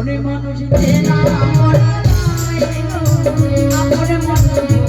আপনে মানুষ আপনে মানুষ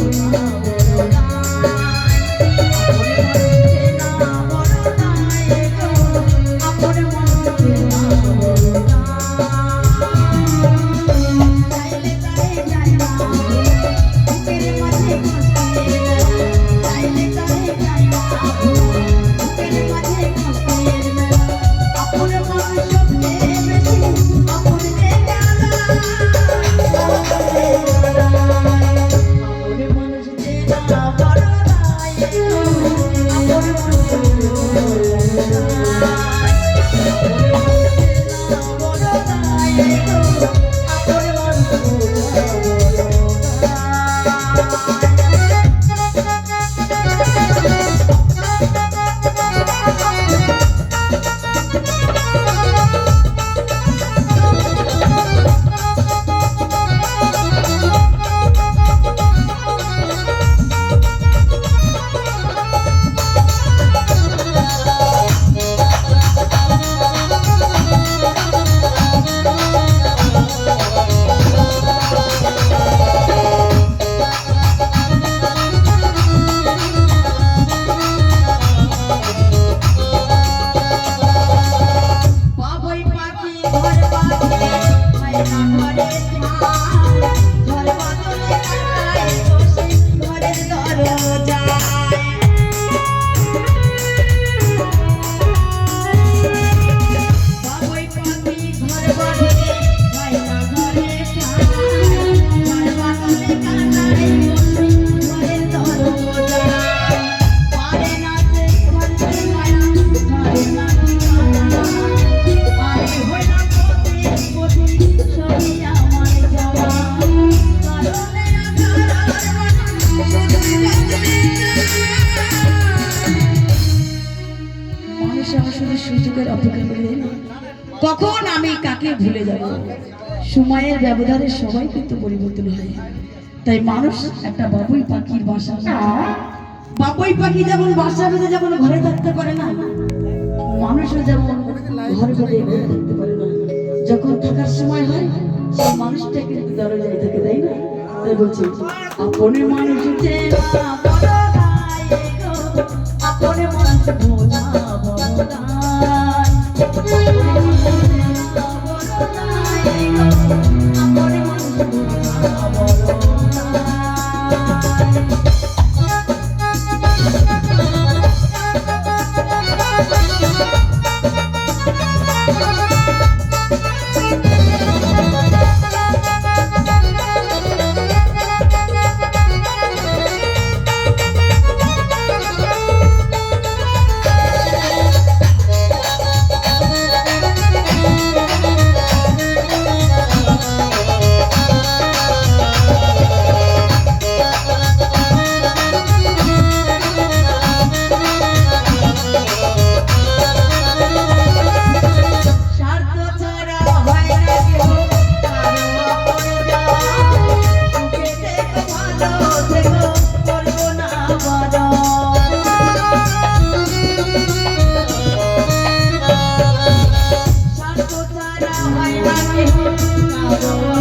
Da da da. আমার সুযোগের অপেক্ষা করে কখন আমি কাকে ভুলে যাব? সময়ের ব্যবধানে সবাই কিন্তু পরিবর্তন হয়। তাই মানুষ একটা বাবুই পাখির বাসা বাবুই পাখি যেমন বাসা বেঁধে যেমন ঘরে থাকতে পারে না, মানুষও যেমন ঘর ঘরে থাকতে পারে না। যখন থাকার সময় হয়, সেই মানুষটা কিন্তু দরজায় থাকে, তাই না? তাই বলছি, আপনে মানুষ আপনে মানুষ বোঝা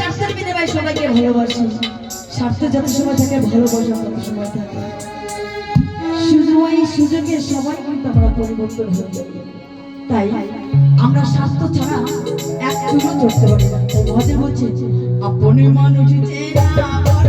স্বার্থের বিনিময়ে সবাইকে ভালোবাসি। স্বার্থ যত সময় থাকে, ভালোবাসা তত সময় থাকে। শুধু সুযোগে সবাই কিন্তু আমরা পরিবর্তন হয়ে যাবে তাই আমরা স্বার্থ ছাড়া এক চুলো চড়তে পারি না। তাই মহাদেব বলছে আপনি মানুষ চেনা